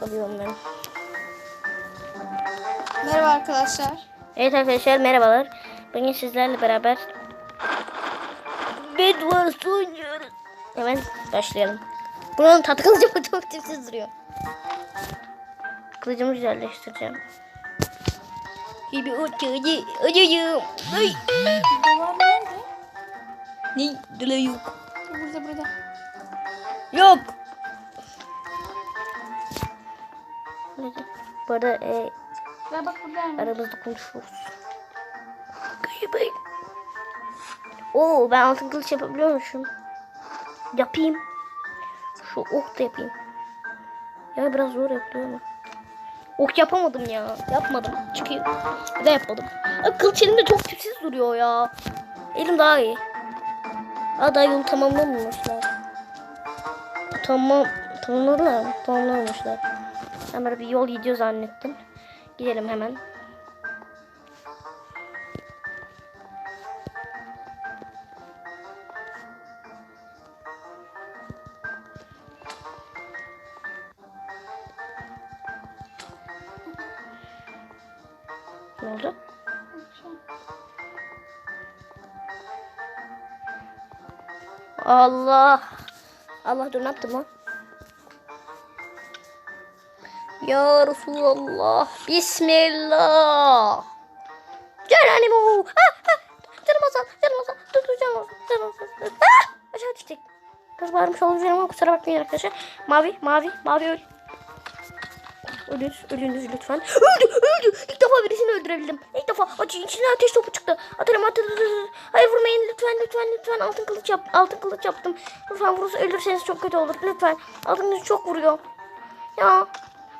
Çalıyorum ben. Merhaba arkadaşlar. Evet arkadaşlar merhabalar. Bugün sizlerle beraber Bedwars oynuyoruz. Hemen başlayalım. Buranın tatlı kılıcı çok tipsiz duruyor. Kılıcımı güzelleştireceğim. Gibi uçucu uçucu. Ay. Dolar nerede? Ne? Dile yok. Burada burada. Yok. Bu arada e, Ya bak burada. aramızda konuşuyoruz. Gıybay. Oo ben altın kılıç yapabiliyormuşum. Yapayım. Şu ok da yapayım. Ya biraz zor yapılıyor ama. Ok yapamadım ya. Yapmadım. Çıkıyor. Bir de yapmadım. Kılıç elimde çok tipsiz duruyor ya. Elim daha iyi. Aa daha yolu tamamlamamışlar. Tamam. Tamamladılar mı? Tamamlamamışlar. Ben böyle bir yol gidiyor zannettim. Gidelim hemen. Ne oldu? Allah. Allah dur ne yaptım lan? Ya Resulallah. Bismillah. Geronimo. Ah, ah. Canım azal. Canım azal. Dur dur canım azal. Canım azal. Ah. Aşağı düştük. Biraz bağırmış olabilir ama kusura bakmayın arkadaşlar. Mavi, mavi, mavi öl. Ölür, ölünüz lütfen. Öldü, öldü. İlk defa birisini öldürebildim. İlk defa. Acı içinden ateş topu çıktı. Atarım, atarım. atarım. Hayır vurmayın lütfen, lütfen, lütfen. Altın kılıç yap, altın kılıç yaptım. Lütfen vurursa ölürseniz çok kötü olur. Lütfen. Altın kılıç çok vuruyor. Ya.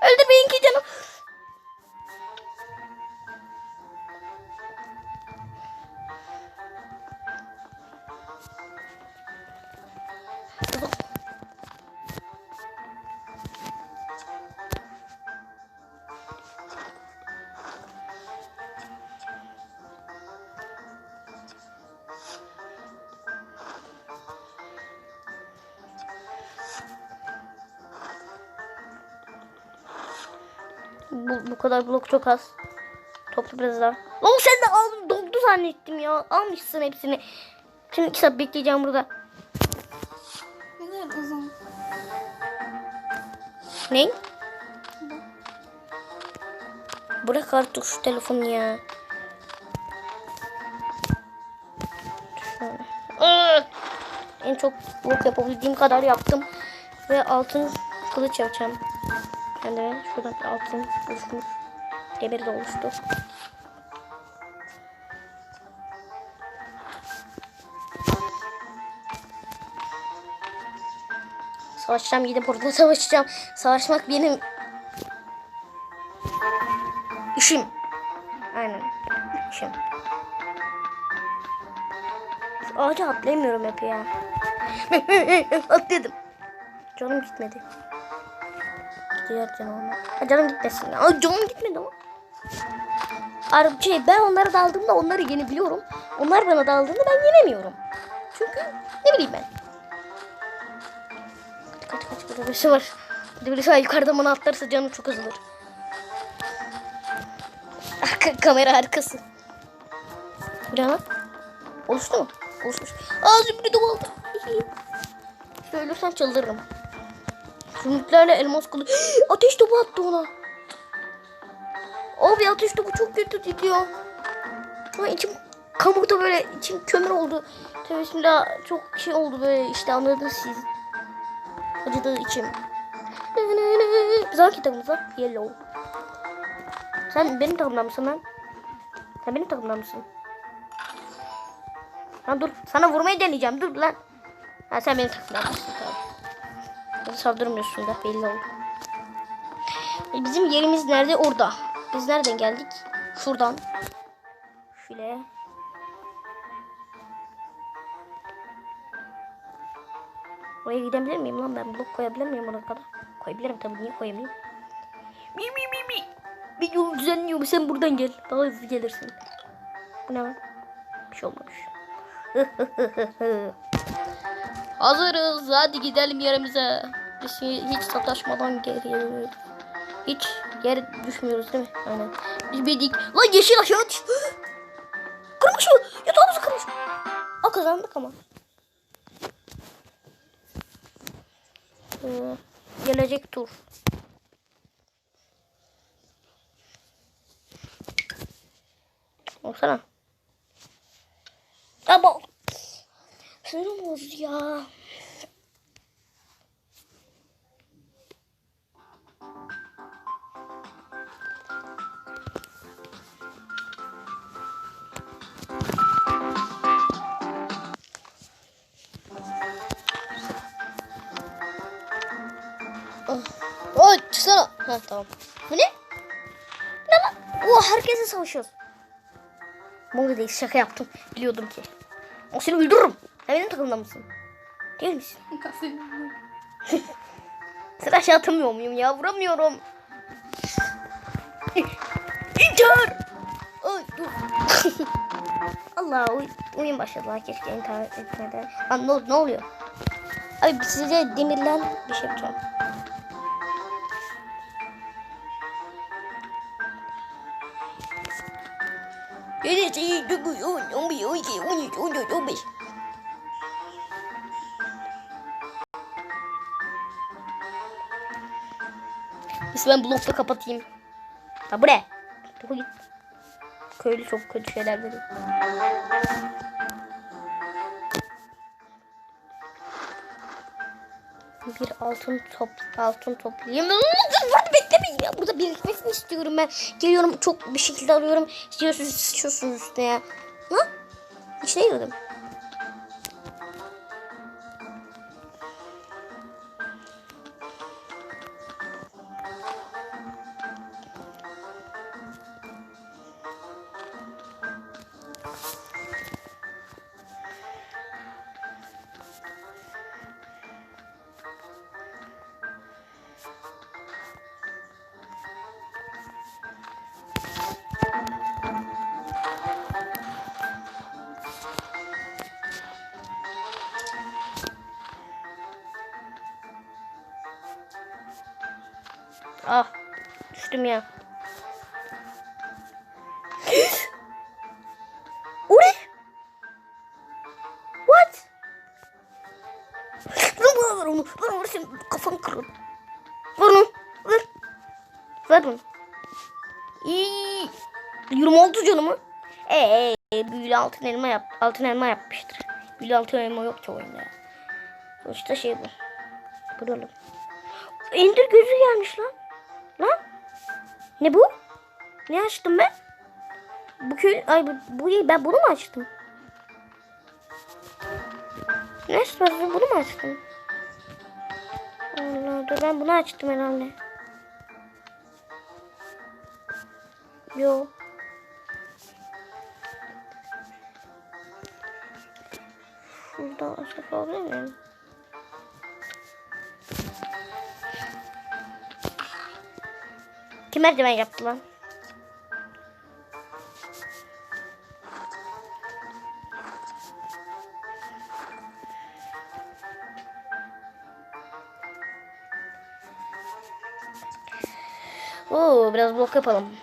Öldürmeyin ki canım. Kadar blok çok az. Topla biraz daha. Lan sen de aldın doldu zannettim ya. Almışsın hepsini. Şimdi iki saat bekleyeceğim burada. Ne kadar uzun. Ne? Bırak artık şu telefonu ya. Şöyle. En çok blok yapabildiğim kadar yaptım. Ve altın kılıç yapacağım. Şuradan bir altın oluşmuş. Demir de oluştu. Savaşacağım gidip orada savaşacağım. Savaşmak benim işim. Aynen. işim. Ağaca atlayamıyorum hep ya. Atladım. Canım gitmedi. Canım ama. Ha, canım gitmesin. Aa, canım gitmedi ama. Ar- şey, ben onlara daldığımda onları yenebiliyorum. Onlar bana daldığında ben yenemiyorum. Çünkü ne bileyim ben. Kaç kaç burada birisi var. Burada birisi var yukarıda bana atlarsa canım çok azalır. Ka- kamera arkası. Bu ne lan? Oluştu mu? Oluşmuş. Aa zümrüt oldu. İşte ölürsem çıldırırım. Zümrütlerle elmas kılı. ateş topu attı ona. Abi ateş topu çok kötü gidiyor. Ama içim kamuda böyle içim kömür oldu. Tabii bismillah çok şey oldu böyle işte anladınız siz. Acıdı içim. Biz hangi takımız Yellow. Sen benim takımdan mısın lan? Sen benim takımdan mısın? Lan dur sana vurmayı deneyeceğim dur lan. Ha sen benim takımdan mısın tamam. Bana saldırmıyorsun da belli oldu. E, Bizim yerimiz nerede? Orada. Biz nereden geldik? Şuradan. Şöyle. Oraya gidebilir miyim lan ben? Blok koyabilir miyim oraya kadar? Koyabilirim tabii. Niye koyamayayım? Mi mi mi mi. Bir yol düzenliyorum. Sen buradan gel. Daha hızlı gelirsin. Bu ne lan? Bir şey olmamış. Hazırız. Hadi gidelim yerimize. Biz hiç sataşmadan geliyoruz. Hiç yere düşmüyoruz değil mi? Aynen. Biz bildik. Lan yeşil aşağı düştü. Kırmış mı? Yatağımızı kırmış. O kazandık ama. Ee, gelecek tur. Olsana. Ama sinirim bozdu ya. Oy çıksana. Ha tamam. Bu ne? Ne lan? Oo herkese savaşıyoruz. Mongol değil şaka yaptım. Biliyordum ki. O seni öldürürüm. Sen benim takımda mısın? Değil misin? Sen aşağı atamıyor muyum ya? Vuramıyorum. İntihar. Ay dur. Allah uy oyun başladı lan keşke intihar etmeden. Lan ne, ne oluyor? Abi size demirlen bir şey yapacağım. Geleceği 9, 10, 11, 12, 13, 14, 15. Neyse ben blokta kapatayım. Ha bu. Köylü çok kötü şeyler veriyor. Bir altın top altın toplayayım. Hadi beklemeyin ya. Burada birikmesini istiyorum ben. Geliyorum çok bir şekilde alıyorum. İstiyorsunuz sıçıyorsunuz üstüne ya. Ha? İçine girdim. Düştüm ya. ne? What? Ver onu. Ver onu senin kafanı kırın. Ver onu. Ver. Ver onu. İyi. 26 canımı. Eee büyülü altın elma yap altın elma yapmıştır. Büyülü altın elma yok ki oyunda ya. Sonuçta şey bu. Kuralım. Ender gözü gelmiş. Lan? Ne bu? Ne açtım ben? Bu köy... Ay bu, bu ben bunu mu açtım? Ne açtım ben bunu mu açtım? Allah dur ben bunu açtım herhalde. Yo. Şurada açıp alabilir miyim? Merdiven yaptı lan? Oo, biraz blok yapalım.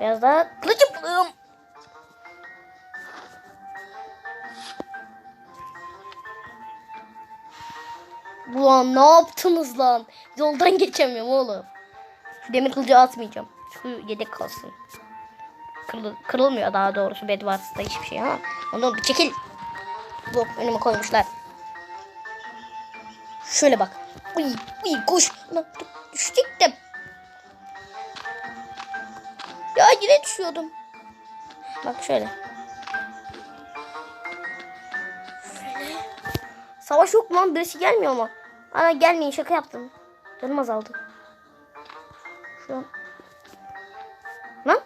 Biraz daha kılıç yapalım. Ulan ne yaptınız lan? Yoldan geçemiyorum oğlum. Demir kılıcı atmayacağım. Şu yedek kalsın. Kırıl, kırılmıyor daha doğrusu Bedwars'ta hiçbir şey ama. Ondan bir çekil. Blok önüme koymuşlar. Şöyle bak. Uy, uy koş. Düştük de. Ya yine düşüyordum. Bak şöyle. Şöyle. Savaş yok mu lan? Birisi gelmiyor mu? Ana gelmeyin şaka yaptım. Canım azaldı. Şu an. Lan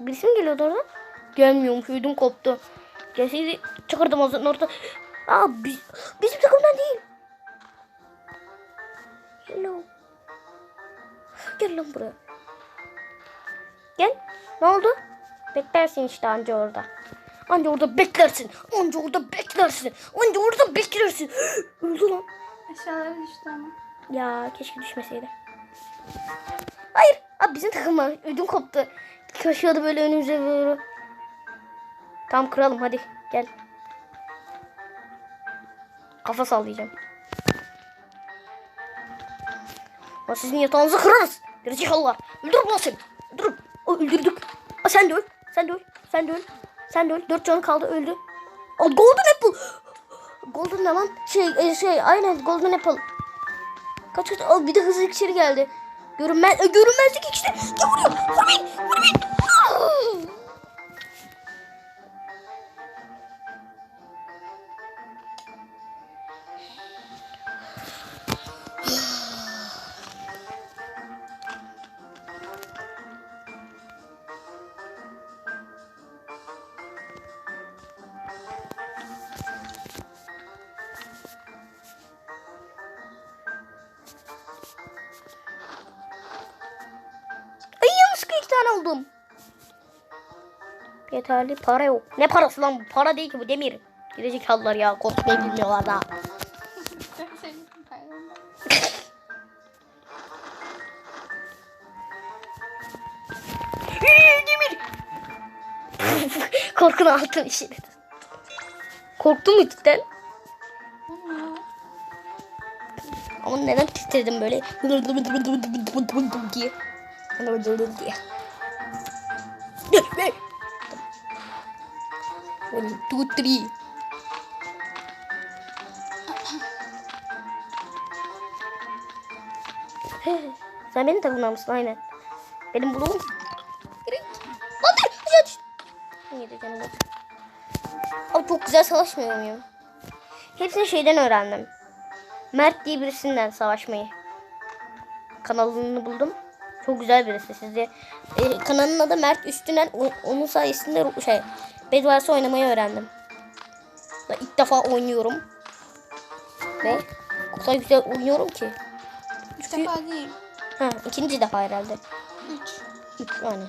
birisi mi geliyordu oradan? Gelmiyormuş ödüm koptu. Gelseydi çıkardım ağzının orta. Aa biz, bizim takımdan değil. Hello. Gel lan buraya. Gel. Ne oldu? Beklersin işte anca orada. Anca orada beklersin. Anca orada beklersin. Anca orada beklersin. Öldü lan. Aşağılara düştü ama. Ya keşke düşmeseydi. Hayır. Abi bizim takım var. Ödüm koptu. Koşuyordu böyle önümüze böyle. Tamam kıralım hadi gel. Kafa sallayacağım. Ama sizin yatağınızı kırarız. Gelecek Allah. Öldür ulan seni. Öldürün. O öldürdük. Aa, sen de öl. Sen de öl. Sen de öl. Sen de öl. Dört canı kaldı öldü. Aa, golden apple. Golden ne lan? Şey e, şey aynen golden apple. Kaç kaç. Aa, bir de hızlı iksiri geldi. Görünmez, e, görünmezlik iksiri. Ya vuruyor. Vurmayın. Vurmayın. Ah! Ay tane oldum. Yeterli para yok. Ne parası lan bu? Para değil ki bu demir. Gerizekalılar ya. Korkmayı bilmiyorlar daha. Demir. Korkunu altın işini. Korktun mu cidden? Ama neden titredim böyle? diye. diye. One, two, three. Sen benim takımdan mısın? Aynen. Benim. Direkt. Hadi. Yedi canım. Abi çok güzel savaşmıyor muyum? Hepsini şeyden öğrendim. Mert diye birisinden savaşmayı. Kanalını buldum. Çok güzel birisi size. E, kanalının adı Mert Üstünen. Onun sayesinde şey Bedwars oynamayı öğrendim. Da ilk defa oynuyorum. Ve o kadar güzel oynuyorum ki. üç defa değil. Ha, ikinci defa herhalde. Üç. Üç yani.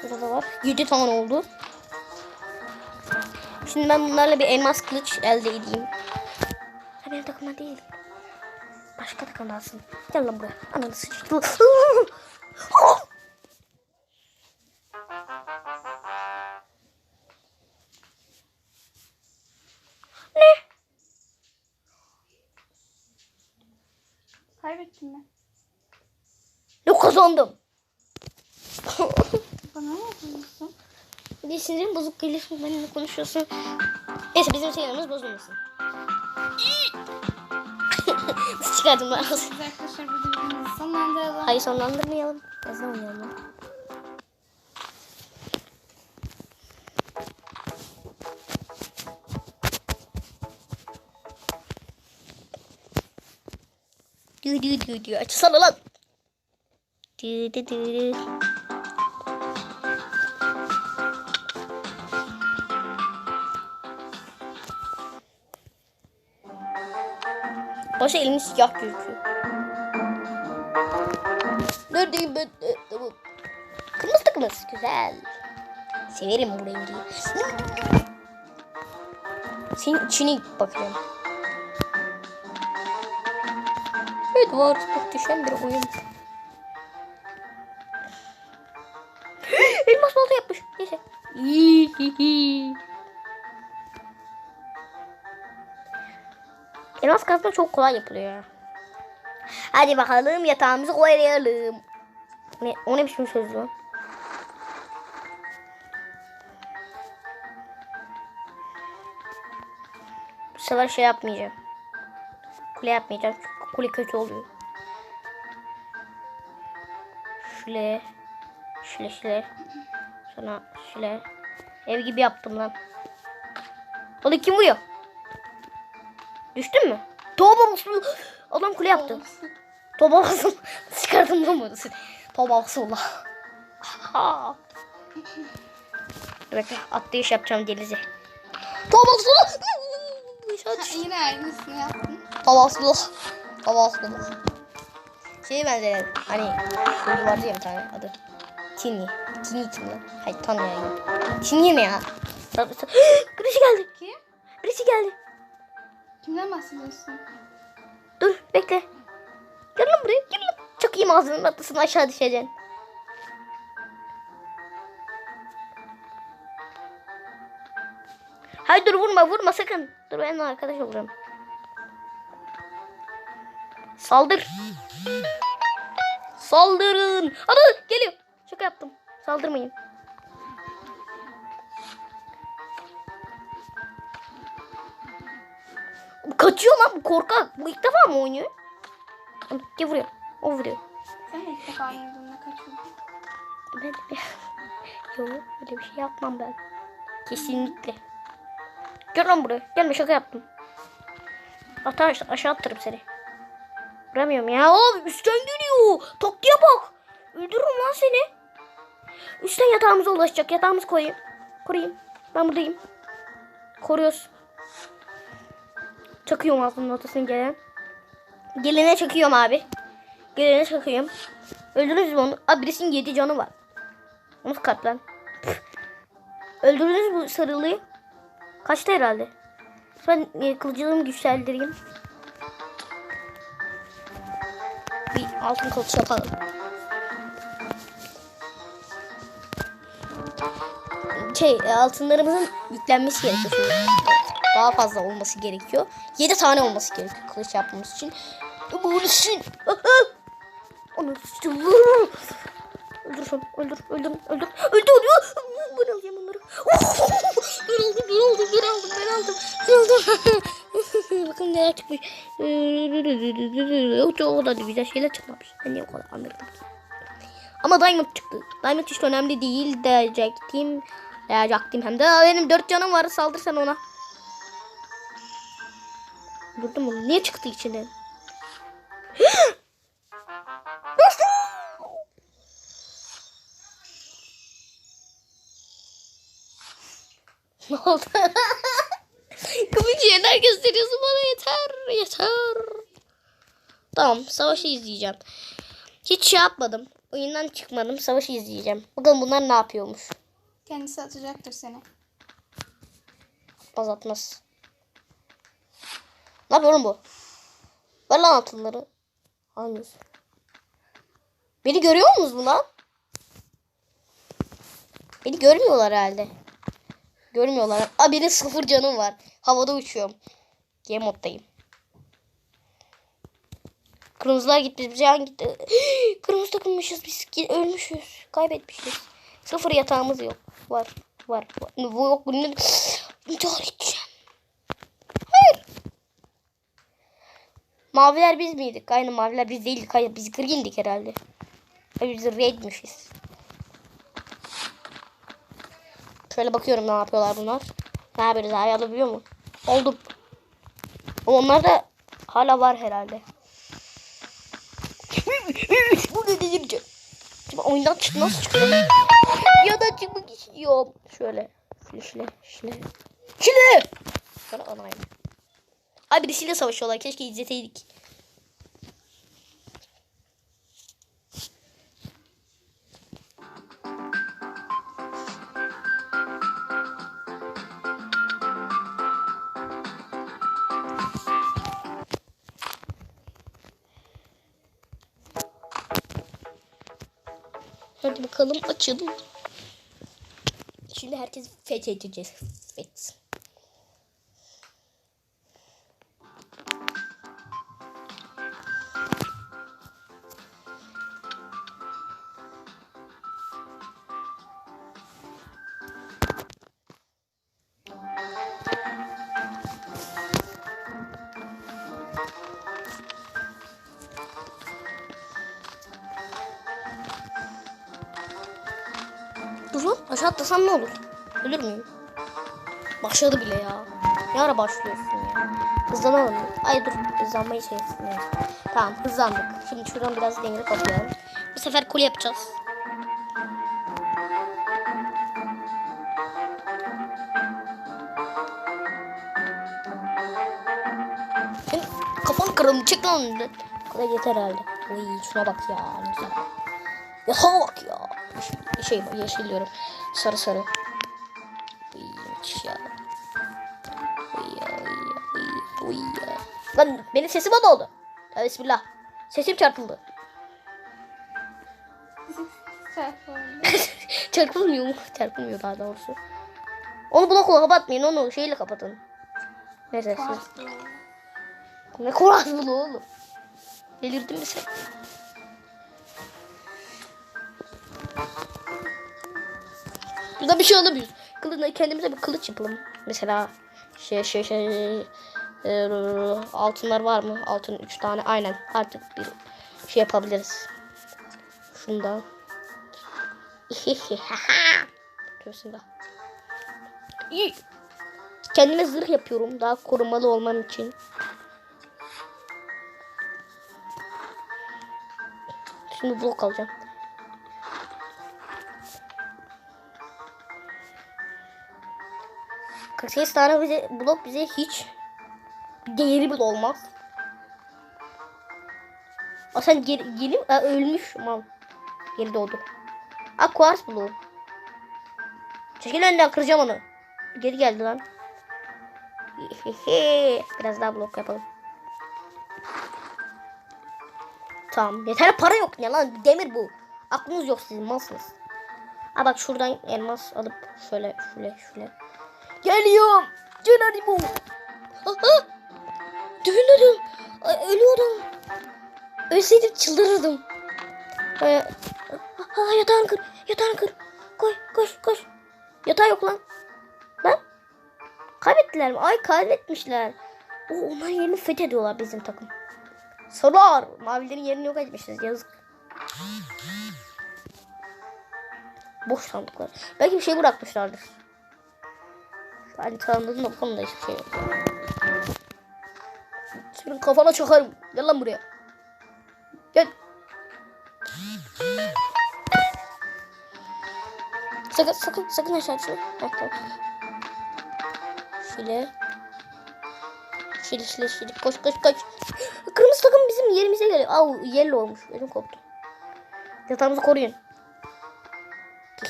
Şurada da var. Yedi tane oldu. Şimdi ben bunlarla bir elmas kılıç elde edeyim. Ha benim takımda değil. Başka takımdasın. Gel lan buraya. Ananı sıçtı. ne? Kaybettim ben. Ne kazandım? Bana ne yapıyorsun? Bir sinirim bozuk geliyorsun benimle konuşuyorsun. Neyse bizim sinirimiz bozulmasın. Çıkardım ben? Arkadaşlar burada videomuzu sonlandıralım. Hayır sonlandırmayalım. Yazın oynayalım. Dü dü dü dü. Açsana lan. Dü dü dü dü. Başa elimiz siyah gözüküyor. Neredeyim ben? Tamam. Kırmızı takımız. Güzel. Severim bu rengi. Senin içine bakıyorum. Evet var. Muhteşem bir oyun. Elmas kazma çok kolay yapılıyor. Hadi bakalım yatağımızı koyalım. Ne, o ne biçim söz lan? Bu sefer şey yapmayacağım. Kule yapmayacağım çünkü kule kötü oluyor. Şöyle. Şöyle şöyle. Sonra şöyle. Ev gibi yaptım lan. Onu kim vuruyor? Düştün mü? Tövbe bismillah. Adam kule yaptı. Tövbe bismillah. Çıkardım lan bunu. Tövbe. Ha. Dur bekle atlayış yapacağım denize. Tövbe düştüm. Yine aynısını yaptın. Tövbe bismillah. Tövbe bismillah. Şeye benzeyen hani oyuncu vardı ya bir tane adı. Tini. Tini kim lan? Hayır Tan yani. Tini ne ya? Birisi geldi. Kim? Birisi geldi. Kimden bahsediyorsun? Dur bekle. Çekeyim ağzının ortasına aşağı düşeceksin. Hayır dur vurma vurma sakın. Dur ben arkadaş olurum. Saldır. Saldırın. Ana geliyor. Şaka yaptım. Saldırmayın. Kaçıyor lan bu korkak. Bu ilk defa mı oynuyor? Gel vuruyor. O vuruyor. Sen ilk defa oynadığında kaçırdın. Ben Yok öyle bir şey yapmam ben. Kesinlikle. Gel lan buraya. Gelme şaka yaptım. Hatta aşağı, attırırım seni. Vuramıyorum ya. Abi üstten geliyor. Taktiğe bak. Öldürürüm lan seni. Üstten yatağımıza ulaşacak. Yatağımızı koyayım. Koruyayım. Ben buradayım. Koruyoruz. Çakıyorum ağzının ortasını gelen. Gelene çakıyorum abi. Gelene çakıyorum. Öldürürüz mü onu? Abi birisinin 7 canı var. Nasıl kalp lan? Püh. Öldürdünüz mü sarılıyı? Kaçtı herhalde. Ben e, kılıcımı güçlendireyim. Bir altın kılıç yapalım. Şey e, altınlarımızın yüklenmesi gerekiyor. Daha fazla olması gerekiyor. 7 tane olması gerekiyor kılıç yapmamız için. Bu için. Onu Öldür şunu. Öldür. Öldür. Öldür. Öldür. Öldür. Ben alayım onları. Ben aldım. Ben aldım. Ben aldım. Ben aldım. Ben aldım. Bakın neler çıkmış. O da güzel şeyler çıkmamış. Niye o kadar anladım. Ama Diamond çıktı. Diamond hiç önemli değil diyecektim. Diyecektim hem de. Benim dört canım var. Saldır sen ona. Vurdum onu. Niye çıktı içinden? Ne oldu? Komik şeyler gösteriyorsun bana yeter yeter. Tamam savaşı izleyeceğim. Hiç şey yapmadım. Oyundan çıkmadım savaşı izleyeceğim. Bakalım bunlar ne yapıyormuş. Kendisi atacaktır seni. Atmaz atmaz. Ne yapıyor oğlum bu? Ver lan altınları. Almıyorsun. Beni görüyor musunuz lan? Beni görmüyorlar herhalde. Görmüyorlar. Aa benim sıfır canım var. Havada uçuyorum. Game moddayım. Kırmızılar gitti. Biz yan gitti. Kırmızı takılmışız biz. Ölmüşüz. Kaybetmişiz. Sıfır yatağımız yok. Var. Var. Bu yok. Bunu intihar edeceğim. Hayır. Maviler biz miydik? Aynen maviler biz değildik. Hayır biz green'dik herhalde. Hayır biz red'mişiz. Şöyle bakıyorum ne yapıyorlar bunlar. Ne yapıyoruz abi alabiliyor mu? Oldum. Onlar da hala var herhalde. Burada delireceğim. Şimdi oyundan çık nasıl çıkıyorum? ya da çıkmak istiyorum. Şöyle. Şöyle. Şöyle. Şöyle. Şöyle anayım. Ay birisiyle savaşıyorlar. Keşke izleteydik. Hadi bakalım açalım. Şimdi herkes fethedeceğiz. Feth. Atlasam ne olur? Ölür müyüm? Başladı bile ya. Ne ara başlıyorsun ya? Hızlanalım. Ay dur hızlanmayı şey neyse. Tamam hızlandık. Şimdi şuradan biraz demir kapıyorum. Bu sefer kule yapacağız. Kafanı kıralım çek lan kadar yeter herhalde. Uy şuna bak ya. Ne güzel. Ya bak ya. Şey yeşil diyorum. Sarı sarı. Uy müthiş ya. Uy ya uy ya uy ya uy ya. Lan benim sesim ne oldu? Ya bismillah. Sesim çarpıldı. Çarpılmıyor mu? Çarpılmıyor daha doğrusu. Onu blokla kapatmayın. Onu şeyle kapatın. Neyse. Ne koraz bu oğlum. Delirdin mi sen? Burada bir şey alamıyoruz. Kılıçla kendimize bir kılıç yapalım. Mesela şey şey şey e, altınlar var mı? Altın 3 tane. Aynen. Artık bir şey yapabiliriz. Şundan. İyi. Kendime zırh yapıyorum. Daha korumalı olmam için. Şimdi blok alacağım. Kırk tane bize, blok bize hiç değeri bile olmaz. Aa sen geri, geri Aa, ölmüş mal. Geri doğdu. Aa kuars bloğu. Çekil önden kıracağım onu. Geri geldi lan. Biraz daha blok yapalım. Tamam. Yeter para yok ne lan? Demir bu. Aklınız yok sizin malsınız. Ha bak şuradan elmas alıp şöyle şöyle şöyle. Geliyorum. Geronimo. Aha. Dövünürüm. Ay, ölüyorum. Ölseydim çıldırırdım. Ee, ha, yatağını kır. Yatağını kır. Koş koş koş. Yatağı yok lan. Lan. Kaybettiler mi? Ay kaybetmişler. O, onların yerini fethediyorlar bizim takım. Sorular. Mavilerin yerini yok etmişiz. Yazık. Boş sandıklar. Belki bir şey bırakmışlardır. Ben tanıdığım bakalım da hiçbir şey yok. Senin kafana çakarım. Gel lan buraya. Gel. Sakın sakın sakın aşağı düşme. Heh, tamam. Şöyle. Şöyle şöyle şöyle. Koş koş koş. Kırmızı takım bizim yerimize geliyor. Au yellow olmuş. Ödüm koptu. Yatağımızı koruyun.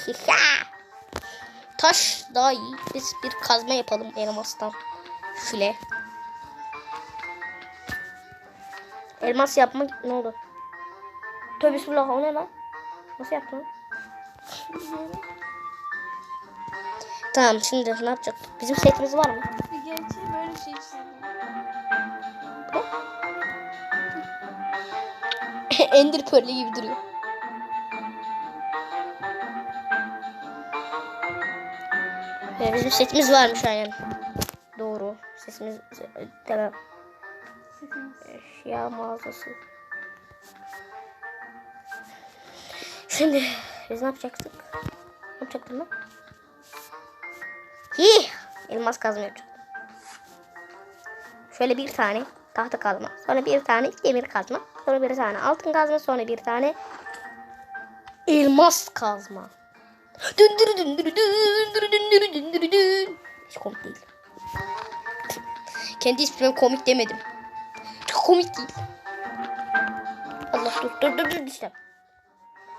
Taş daha iyi. Biz bir kazma yapalım elmastan. Şöyle. Elmas yapmak ne oldu? Tövbe bismillah o ne lan? Nasıl yaptın? Tamam şimdi ne yapacaktık? Bizim setimiz var mı? Bir gerçi böyle şey çizdim. Ender Pearl gibi duruyor. Ee, bizim setimiz varmış aynen. Doğru. Sesimiz tamam. Eşya mağazası. Şimdi biz ne yapacaktık? Ne yapacaktım ben? Hi! Elmas kazma yapacaktım. Şöyle bir tane tahta kazma. Sonra bir tane demir kazma. Sonra bir tane altın kazma. Sonra bir tane elmas kazma. Dün dün dün dün dün dün dün dün dün. Hiç komik değil. Kendi ismime komik demedim. Çok komik değil. Allah dur dur dur dur işte.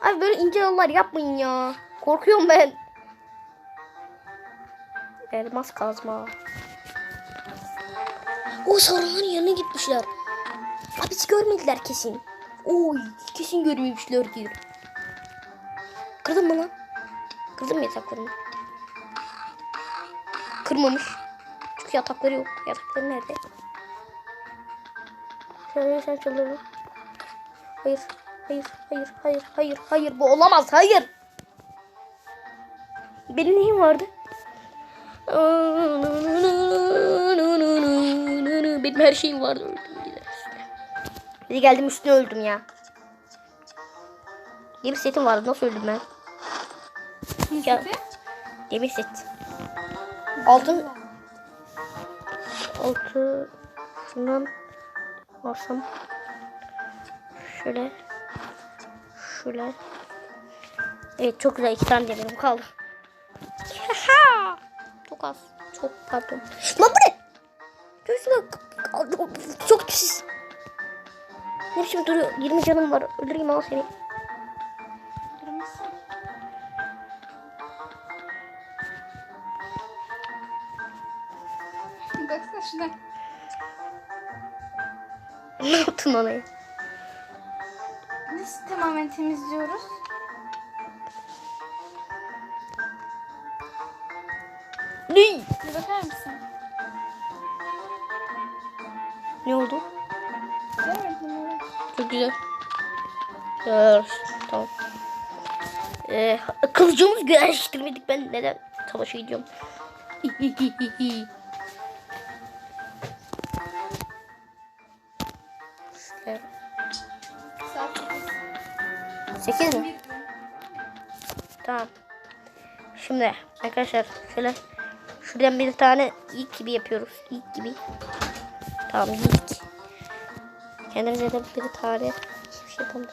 Abi böyle ince yollar yapmayın ya. Korkuyorum ben. Elmas kazma. O sarıların yanına gitmişler. Abi hiç görmediler kesin. Oy kesin görmemişler diyor. Kırdın mı lan? Kırdın mı yataklarını? Kırmamış. Çünkü yatakları yok. Yatakları nerede? Sen sen çıldırdın. Hayır. Hayır. Hayır. Hayır. Hayır. Hayır. Bu olamaz. Hayır. Benim neyim vardı? Benim her şeyim vardı. Öldüm. Bir geldim üstüne öldüm ya. Demir setim vardı. Nasıl öldüm ben? Ya. Demir set. Altın. Altı. Şundan alsam. Şöyle. Şöyle. Evet çok güzel. iki tane demirim kaldı. çok az. Çok pardon. Lan bu ne? Göğsüme çok pis. Ne biçim duruyor? 20 canım var. Öldüreyim al seni. şuradan. ne yaptın ona ya? Biz tamamen temizliyoruz. Ne? Bir bakar mısın? Ne oldu? Çok güzel. Dur. Tamam. Ee, kılıcımız geliştirmedik ben neden savaşa gidiyorum. 8 mi? 8. Tamam. Şimdi arkadaşlar şöyle şuradan bir tane ilk gibi yapıyoruz. İlk gibi. Tamam ilk. Kendimize de bir tane şey yapalım.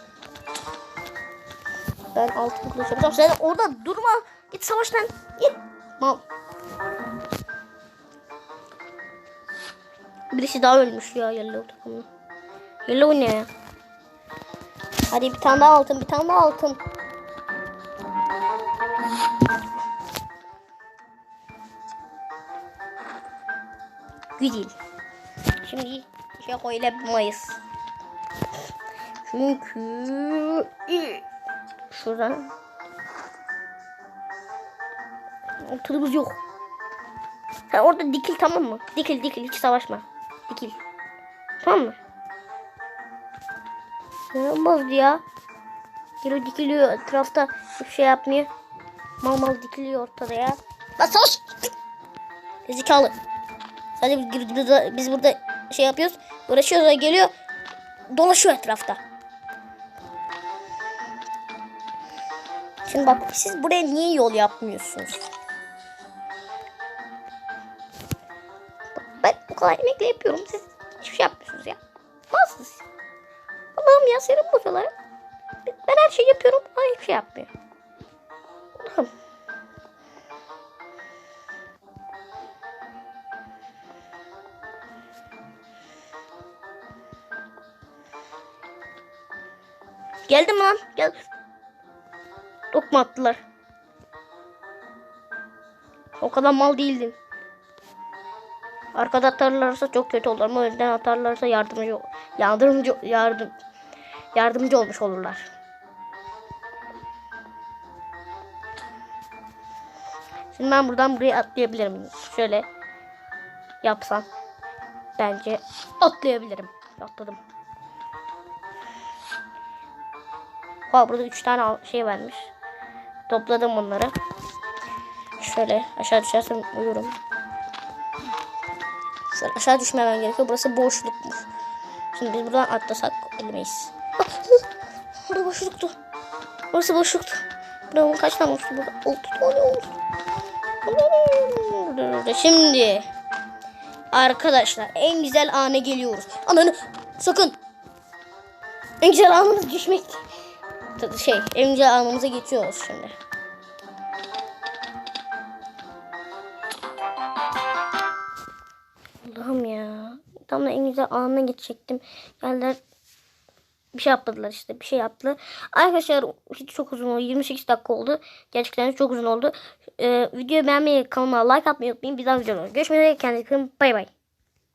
Ben altın kılıç. Sen orada durma. Git savaş lan. Git. Mal. Birisi daha ölmüş ya Yellow takımda. Yellow ne ya? Hadi bir tane daha altın, bir tane daha altın. Güzel. Şimdi şey koyamayız. Çünkü şuradan altınımız yok. Sen orada dikil tamam mı? Dikil dikil hiç savaşma. Dikil. Tamam mı? Olmaz ya. Geri dikiliyor etrafta hiçbir şey yapmıyor. Mal mal dikiliyor ortada ya. Lan savaş! Zekalı. Sadece biz burada, biz burada şey yapıyoruz. Uğraşıyoruz o geliyor. Dolaşıyor etrafta. Şimdi bak siz buraya niye yol yapmıyorsunuz? Ben bu kadar emekle yapıyorum. Siz hiçbir şey yapmıyorsunuz ya. Nasılsınız? Ya senin buraları. Ben her şeyi yapıyorum. Ama hiçbir şey yapmıyor. Allah'ım. Geldim lan. Gel. Dokma attılar. O kadar mal değildin. Arkada atarlarsa çok kötü olur ama önden atarlarsa yardımcı yardımcı yardım yardımcı olmuş olurlar. Şimdi ben buradan buraya atlayabilirim. Şöyle yapsam bence atlayabilirim. Atladım. Ha burada üç tane al- şey vermiş. Topladım bunları. Şöyle aşağı düşersem uyurum. Şöyle aşağı düşmemem gerekiyor. Burası boşlukmuş. Şimdi biz buradan atlasak ölmeyiz. Burada boşluktu. Burası boşluktu. Burada kaç tane olsun burada? Oldu tane oldu. Şimdi arkadaşlar en güzel ana geliyoruz. Ananı sakın. En güzel anımız düşmek. Şey en güzel anımıza geçiyoruz şimdi. Allah'ım ya. Tam da en güzel anına geçecektim. Geldiler bir şey yapmadılar işte. Bir şey yaptılar. Arkadaşlar hiç çok uzun oldu. 28 dakika oldu. Gerçekten çok uzun oldu. Ee, videoyu beğenmeyi, kanalıma like atmayı unutmayın. Bir daha videoda görüşmek üzere. Kendinize iyi. Bay bay.